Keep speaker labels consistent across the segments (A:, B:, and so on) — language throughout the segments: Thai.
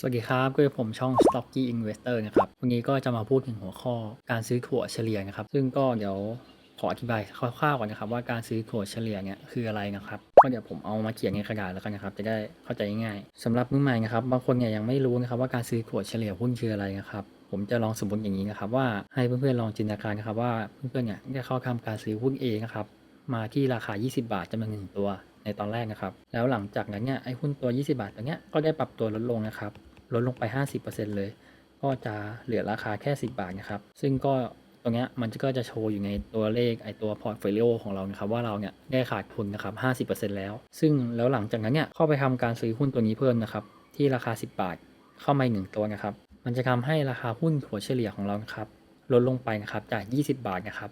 A: สวัสดีครับก็ผมช่อง Stocky Investor นะครับ วันนี้ก็จะมาพูดถึงหัวข้อการซื้อถั่วเฉลี่ยนะครับ ซึ่งก็เดี๋ยวขออธิบายคร่าวๆก่อนนะครับ ว่าการซื้อถั่วเฉลี่ยเนี่ยคืออะไรนะครับก็เดี๋ยวผมเอามาเขียนในกระดาษแล้วกันนะครับ จะได้เข้าใจง่ายๆสำหรับมือใหม่นะครับบางคนเนี่ยยังไม่รู้นะครับว่าการซื้อถั่วเฉลี่ยหุ้นคืออะไรนะครับผมจะลองสมมติอย่างนี้นะครับว่าให้เพื่อนๆลองจินตนาการนะครับว่าเพื่อนๆเนี่ยได้เข้าทำการซื้อหุ้นเองนะครับมาที่ราคา 20 บาทจำนวนหนึ่งตัวในตอนแรกนะครับ แล้วหลังจากนั้นเนี่ยไอ้หุ้นตัว 20 บาทตัวเนี้ยก็ได้ปรับตัวลดลงนะครับ ลดลงไป 50%เลย ก็จะเหลือราคาแค่ 10 บาทนะครับ ซึ่งก็ตรงเนี้ยมันก็จะโชว์อยู่ในตัวเลขไอตัวพอร์ตโฟลิโอของเรานะครับว่าเราเนี่ยได้ขาดทุนนะครับ 50%แล้ว ซึ่งแล้วหลังจากนั้นเนี่ยเข้าไปทำการซื้อหุ้นตัวนี้เพิ่มนะครับที่ราคา 10 บาท เข้ามาหนึ่งตัวนะครับ มันจะทำให้ราคาหุ้นถัวเฉลี่ยของเรานะครับลดลงไปนะครับจาก 20 บาทนะครับ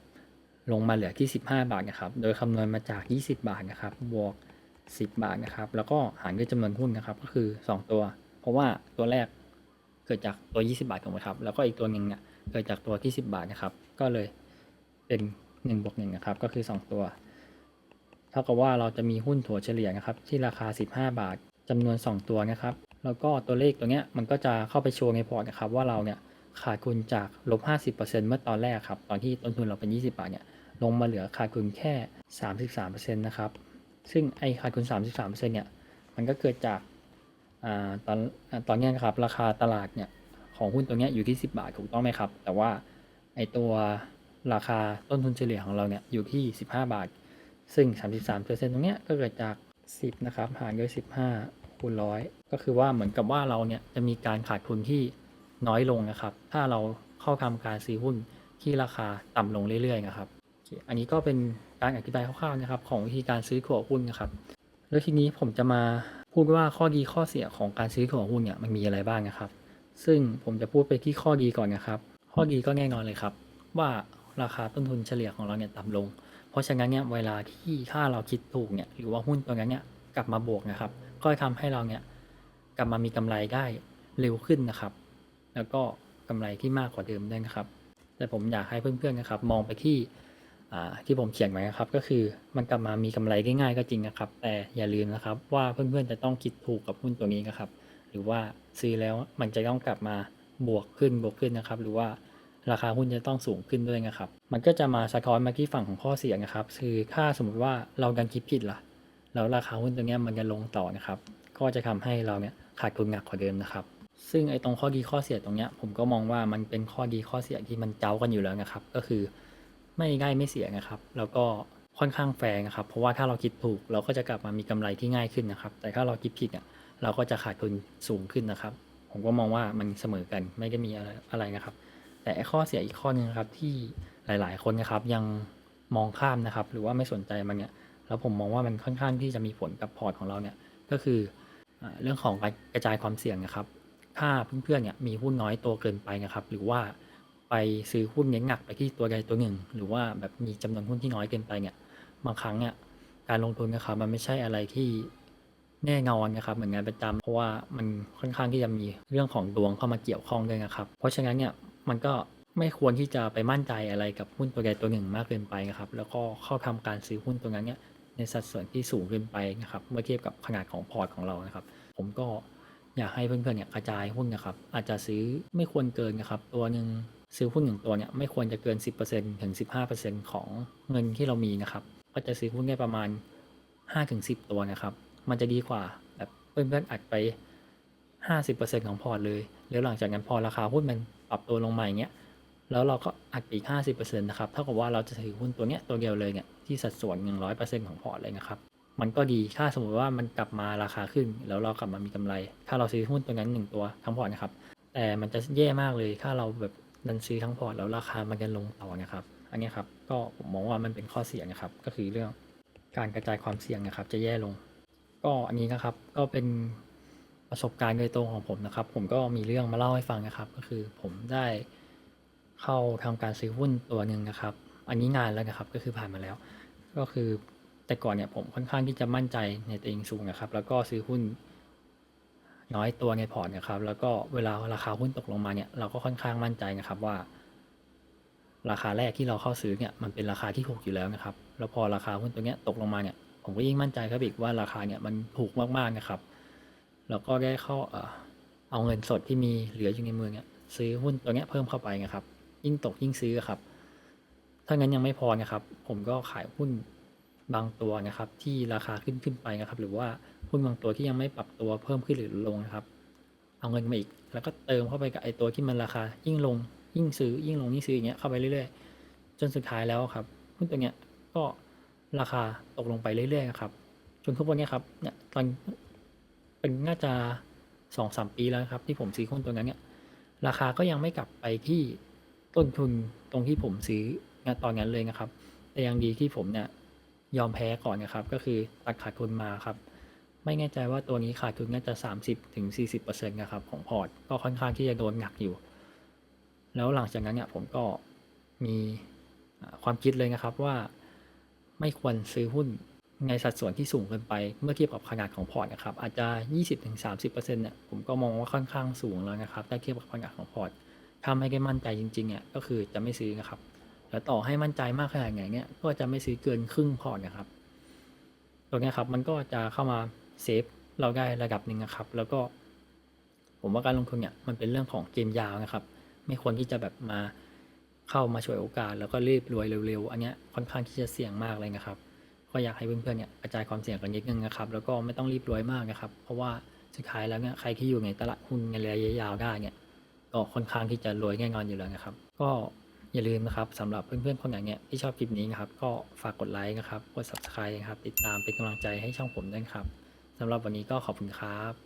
A: ลงมาเหลือที่ 15 บาทนะครับ โดยคำนวณมาจาก 20 บาทนะครับ บวก 10 บาทนะครับ แล้วก็หารด้วยจำนวนหุ้นนะครับ ก็คือ 2 ตัว ราะว่าตัวแรกเกิดจากตัว 20 บาทถูกไหมครับ แล้วก็อีกตัวหนึ่งเนี่ยเกิดจากตัวที่ 10 บาทนะครับ ก็เลยเป็น1บวก1นะครับ ก็คือ 2 ตัว เท่ากับว่าเราจะมีหุ้นถั่วเฉลี่ยนะครับ ที่ราคา 15 บาทจำนวน 2 ตัวนะครับ แล้วก็ตัวเลขตัวเนี้ยมันก็จะเข้าไปโชว์ในพอร์ตนะครับ ว่าเราเนี่ยขาดทุนจากลบ 50%เมื่อตอนแรกครับ ตอนที่ต้นทุนเราเป็น 20 บาทเนี่ย ลงมาเหลือขาดทุนแค่ 33%นะครับ ซึ่งไอ้ขาดทุน 33%เนี่ย มันก็เกิดจาก ตอนตอนนี้นะครับราคาตลาดเนี่ยของหุ้นตัวนี้อยู่ที่ 10 บาทถูกต้องไหมครับ แต่ว่าไอตัวราคาต้นทุนเฉลี่ยของเราเนี่ยอยู่ที่ 15 บาท ซึ่ง 33%ตรงเนี้ยก็เกิดจาก 10 นะครับ หารด้วย 15 คูณร้อยก็คือว่าเหมือนกับว่าเราเนี่ยจะมีการขาดทุนที่น้อยลงนะครับ ถ้าเราเข้าทำการซื้อหุ้นที่ราคาต่ำลงเรื่อยๆนะครับ อันนี้ก็เป็นการอธิบายคร่าวๆนะครับของวิธีการซื้อถั่วหุ้นนะครับ แล้วทีนี้ผมจะมา พูดว่าข้อดีข้อเสียของการซื้อถั่วหุ้นเนี่ยมันมีอะไรบ้างนะครับ ซึ่งผมจะพูดไปที่ข้อดีก่อนนะครับ ข้อดีก็แน่นอนเลยครับ ว่าราคาต้นทุนเฉลี่ยของเราเนี่ยต่ำลง เพราะฉะนั้นเนี่ยเวลาที่ถ้าเราคิดถูกเนี่ยหรือว่าหุ้นตัวนั้นเนี่ยกลับมาบวกนะครับ ก็ทำให้เราเนี่ยกลับมามีกำไรได้เร็วขึ้นนะครับ แล้วก็กำไรที่มากกว่าเดิมด้วยนะครับ แต่ผมอยากให้เพื่อนๆนะครับ มองไปที่ ที่ผมเขียนไว้นะครับก็คือมันกลับมามีกำไรได้ง่ายก็จริงนะครับ แต่อย่าลืมนะครับว่าเพื่อนๆจะต้องคิดถูกกับหุ้นตัวนี้นะครับ หรือว่าซื้อแล้วมันจะต้องกลับมาบวกขึ้นบวกขึ้นนะครับ หรือว่าราคาหุ้นจะต้องสูงขึ้นด้วยนะครับ มันก็จะมาสะท้อนมาที่ฝั่งของข้อเสียนะครับ คือถ้าสมมติว่าเราดันคิดผิดล่ะ แล้วราคาหุ้นตัวนี้มันจะลงต่อนะครับ ก็จะทำให้เราเนี่ยขาดทุนหนักกว่าเดิมนะครับ ซึ่งไอ้ตรงข้อดีข้อเสียตรงเนี้ยผมก็มองว่ามันเป็นข้อดีข้อเสียที่มันเจ้ากันอยู่แล้วนะครับ ก็คือ ไม่ง่ายไม่เสียนะครับ แล้วก็ค่อนข้างแฟร์นะครับ เพราะว่าถ้าเราคิดถูกเราก็จะกลับมามีกำไรที่ง่ายขึ้นนะครับ แต่ถ้าเราคิดผิดเนี่ยเราก็จะขาดทุนสูงขึ้นนะครับ ผมก็มองว่ามันเสมอกันไม่ได้มีอะไรอะไรนะครับ แต่ข้อเสียอีกข้อหนึงนะครับที่หลาย ๆ คนนะครับยังมองข้ามนะครับ หรือว่าไม่สนใจมันเนี่ยแล้วผมมองว่ามันค่อนข้างที่จะมีผลกับพอร์ตของเราเนี่ยก็คือเรื่องของการกระจายความเสี่ยงนะครับ ถ้าเพื่อนๆเนี่ยมีหุ้นน้อยตัวเกินไปนะครับ หรือว่า ไปซื้อหุ้นเน้นหนักไปที่ตัวใดตัวหนึ่ง หรือว่าแบบมีจำนวนหุ้นที่น้อยเกินไปเนี่ยบางครั้งเนี่ยการลงทุนนะครับมันไม่ใช่อะไรที่แน่นอนนะครับเหมือนงานประจำเพราะว่ามันค่อนข้างที่จะมีเรื่องของดวงเข้ามาเกี่ยวข้องด้วยนะครับ เพราะฉะนั้นเนี่ยมันก็ไม่ควรที่จะไปมั่นใจอะไรกับหุ้นตัวใดตัวหนึ่งมากเกินไปนะครับ แล้วก็เข้าทำการซื้อหุ้นตัวนั้นเนี่ยในสัดส่วนที่สูงขึ้นไปนะครับเมื่อเทียบกับขนาดของพอร์ตของเรานะครับ ผมก็อยากให้เพื่อนๆเนี่ยกระจายหุ้นนะครับ อาจจะซื้อไม่ควรเกินนะครับ ตัวหนึ่ง ซื้อหุ้นหนึ่งตัวเนี่ยไม่ควรจะเกิน 10%ถึง 15%ของเงินที่เรามีนะครับ ก็จะซื้อหุ้นได้ประมาณ 5-10 ตัวนะครับ มันจะดีกว่าแบบเพื่อนๆอัดไป 50%ของพอร์ตเลย แล้วหลังจากนั้นพอราคาหุ้นมันปรับตัวลงมาอย่างเงี้ย แล้วเราก็อัดไปอีก 50%นะครับ เท่ากับว่าเราจะถือหุ้นตัวเนี้ยตัวเดียวเลยเนี่ยที่สัดส่วน 100%ของพอร์ตเลยนะครับ มันก็ดีถ้าสมมติว่ามันกลับมาราคาขึ้น แล้วเรากลับมามีกำไร ถ้าเราซื้อหุ้นตัวนั้นหนึ่งตัวทั้งพอร์ตนะครับ แต่มันจะแย่มากเลยถ้าเราแบบ ดันซื้อทั้งพอร์ตแล้วราคามันจะลงต่อนะครับ อันนี้ครับก็ผมมองว่ามันเป็นข้อเสียนะครับ ก็คือเรื่องการกระจายความเสี่ยงนะครับ จะแย่ลง ก็อันนี้นะครับก็เป็นประสบการณ์โดยตรงของผมนะครับ ผมก็มีเรื่องมาเล่าให้ฟังนะครับ ก็คือผมได้เข้าทำการซื้อหุ้นตัวหนึ่งนะครับ อันนี้นานแล้วนะครับก็คือผ่านมาแล้ว ก็คือแต่ก่อนเนี่ยผมค่อนข้างที่จะมั่นใจในตัวเองสูงนะครับ แล้วก็ซื้อหุ้น น้อยตัวในพอร์ตนะครับ แล้วก็เวลาราคาหุ้นตกลงมาเนี่ยเราก็ค่อนข้างมั่นใจนะครับว่า ราคาแรกที่เราเข้าซื้อเนี่ยมันเป็นราคาที่ถูกอยู่แล้วนะครับ แล้วพอราคาหุ้นตัวเนี้ยตกลงมาเนี่ยผมก็ยิ่งมั่นใจครับอีกว่าราคาเนี่ยมันถูกมากๆนะครับ แล้วก็ได้เข้าเออเอาเงินสดที่มีเหลืออยู่ในมือเนี่ยซื้อหุ้นตัวเนี้ยเพิ่มเข้าไปนะครับ ยิ่งตกยิ่งซื้อครับ ถ้างั้นยังไม่พอนะครับ ผมก็ขายหุ้น บางตัวนะครับ ที่ราคาขึ้นขึ้นไปนะครับ หรือว่าหุ้นบางตัวที่ยังไม่ปรับตัวเพิ่มขึ้นหรือลงนะครับ เอาเงินมาอีก แล้วก็เติมเข้าไปกับไอ้ตัวที่มันราคายิ่งลง ยิ่งซื้อยิ่งลงยิ่งซื้ออย่างเงี้ยเข้าไปเรื่อยๆ จนสุดท้ายแล้วครับหุ้นตัวเนี้ยก็ราคาตกลงไปเรื่อยๆครับจนทุกวันนี้ครับเนี่ยตอนเป็นน่าจะสองสามปีแล้วครับ ที่ผมซื้อหุ้นตัวนั้นเนี่ยราคาก็ยังไม่กลับไปที่ต้นทุนตรงที่ผมซื้องตอนนั้นเลยนะครับ แต่ยังดีที่ผมเนี่ย ยอมแพ้ก่อนนะครับ ก็คือตัดขาดทุนมาครับ ไม่แน่ใจว่าตัวนี้ขาดทุนน่าจะ 30ถึง40%นะครับของพอร์ต ก็ค่อนข้างที่จะโดนหนักอยู่ แล้วหลังจากนั้นเนี่ยผมก็มีความคิดเลยนะครับว่า ไม่ควรซื้อหุ้นในสัดส่วนที่สูงเกินไปเมื่อเทียบกับขนาดของพอร์ตนะครับ อาจจะ 20-30%เนี่ยผมก็มองว่าค่อนข้างสูงแล้วนะครับถ้าเทียบกับขนาดของพอร์ตถ้าไม่ได้มั่นใจจริงๆเนี่ยก็คือจะไม่ซื้อนะครับ แล้วต่อให้มั่นใจมากขนาดไหนเนี่ยก็จะไม่ซื้อเกินครึ่งพอร์ตนะครับตรงนี้ครับมันก็จะเข้ามาเซฟเราได้ระดับหนึ่งนะครับ แล้วก็ผมว่าการลงทุนเนี่ยมันเป็นเรื่องของเกมยาวนะครับ ไม่ควรที่จะแบบมาเข้ามาช่วยโอกาส แล้วก็รีบรวยเร็วๆ อันเนี้ยค่อนข้างที่จะเสี่ยงมากเลยนะครับ ก็อยากให้เพื่อนๆเนี่ยกระจายความเสี่ยงกันนิดนึงนะครับ แล้วก็ไม่ต้องรีบรวยมากนะครับ เพราะว่าสุดท้ายแล้วเนี่ยใครที่อยู่ในตลาดหุ้นในระยะยาวได้เนี่ยก็ค่อนข้างที่จะรวยแน่นอนอยู่แล้วนะครับ ก็ อย่าลืมนะครับสำหรับเพื่อนๆคนไหนเนี่ยที่ชอบคลิปนี้นะครับ ก็ฝากกดไลค์นะครับกด subscribe นะครับ ติดตามเป็นกำลังใจให้ช่องผมด้วยครับสำหรับวันนี้ก็ขอบคุณครับ